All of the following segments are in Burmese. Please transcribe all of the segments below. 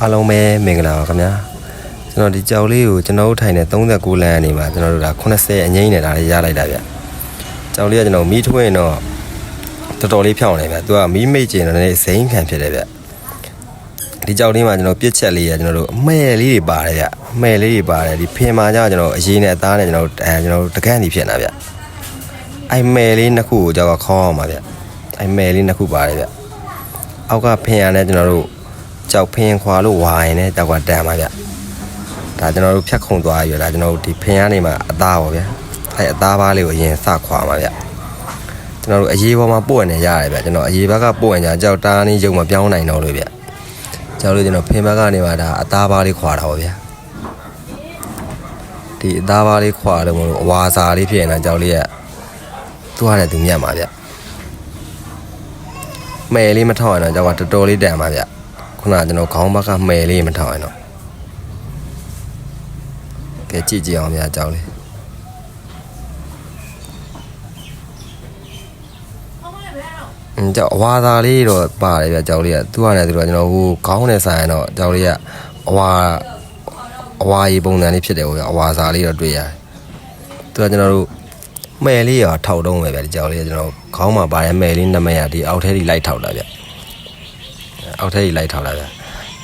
အားလုံးပဲမင်္ဂလာပါခင်ဗျာကျွန်တော်ဒီကြောက်လေးကိုကျွန်တော်တို့ထိုင်တဲ့39လမ်းအနေမှာကျွန်တော်တို့ဒါ80အငိမ့်နေတာလေးရလိုက်တာဗျကြောက်လေးကကျွန်တော်မီးထွင်းတော့တော်တော်လေးဖြောင်းနေဗျသူကမီးမိတ်ကျင်တော့လည်းဇိမ်းခံဖြစ်တယ်ဗျဒီကြောက်လေးမှာကျွန်တော်ပြစ်ချက်လေးရကျွန်တော်တို့အမဲလေးတွေပါတယ်ဗျအမဲလေးတွေပါတယ်ဒီဖင်မာကြကျွန်တော်အရေးနဲ့အသားနဲ့ကျွန်တော်အဲကျွန်တော်တို့တကန့်စီဖြစ်နေတာဗျအိုင်မဲလေးနှစ်ခုကိုကြောက်ကခေါင်းအောင်ပါဗျအိုင်မဲလေးနှစ်ခုပါတယ်ဗျအောက်ကဖင်ရနဲ့ကျွန်တော်တို့ ကြောက်ဖင်ခွာလို့ဝါရင်လည်းတောက်ကတန်ပါဗျဒါကျွန်တော်တို့ဖြတ်ခုံသွားရရတာကျွန်တော်တို့ဒီဖင်ကနေမှအသားပါဗျအဲအသားပါလေးကိုအရင်စခွာပါဗျကျွန်တော်တို့အရေးပေါ်မှာပို့နေရတယ်ဗျကျွန်တော်အရေးဘက်ကပို့ရင်ကြောက်တားနေရုံမပြောင်းနိုင်တော့လို့ဗျကြောက်လို့ကျွန်တော်ဖင်ဘက်ကနေမှဒါအသားပါလေးခွာတာပါဗျဒီအသားပါလေးခွာလို့မလို့အဝါစာလေးဖြစ်နေတာကြောက်လေးကသူ့ရတယ်သူမြတ်ပါဗျမဲလေးမထောက်ရတော့ကြောက်ကတော်တော်လေးတန်ပါဗျ ခုနကကျွန်တော်ခေါင်းဘက်ကမှယ်လေးမထောက်ရင်တော့ကဲကြည့်ကြည့်အောင်များအကြောင်းလေးအင်းကြောက်အဝါသားလေးတော့ပါတယ်ဗျအကြောင်းလေးကသူ့ဟာနဲ့သူကကျွန်တော်ဟိုခေါင်းနဲ့ဆိုင်ရင်တော့အကြောင်းလေးကအဝါအဝါကြီးပုံစံလေးဖြစ်တယ်ဟိုဗျအဝါစားလေးတော့တွေ့ရတယ်သူကကျွန်တော်တို့မှယ်လေးရောထောက်တုံးပဲဗျဒီကြောင်လေးကကျွန်တော်ခေါင်းမှာပါတယ်မှယ်လေးနမရဒီအောက်ထဲကြီးလိုက်ထောက်တာဗျ အောက်ထပ်ကြီးလိုက်ထောက်လာဗျ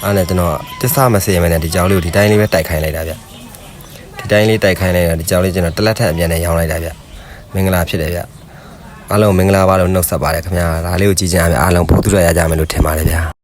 အဲ့နဲ့ကျွန်တော်တစ္ဆမစေရမယ်နဲ့ဒီကြောင်လေးကိုဒီတိုင်းလေးပဲတိုက်ခိုင်းလိုက်တာဗျဒီတိုင်းလေးတိုက်ခိုင်းလိုက်တာဒီကြောင်လေးကျွန်တော်တလက်ထက်အပြန်နဲ့ရောင်းလိုက်တာဗျမင်္ဂလာဖြစ်တယ်ဗျအားလုံးမင်္ဂလာပါလို့နှုတ်ဆက်ပါတယ်ခင်ဗျာဒါလေးကိုကြည်ကြံဗျအားလုံးဘုသူရရကြမယ်လို့ထင်ပါတယ်ဗျာ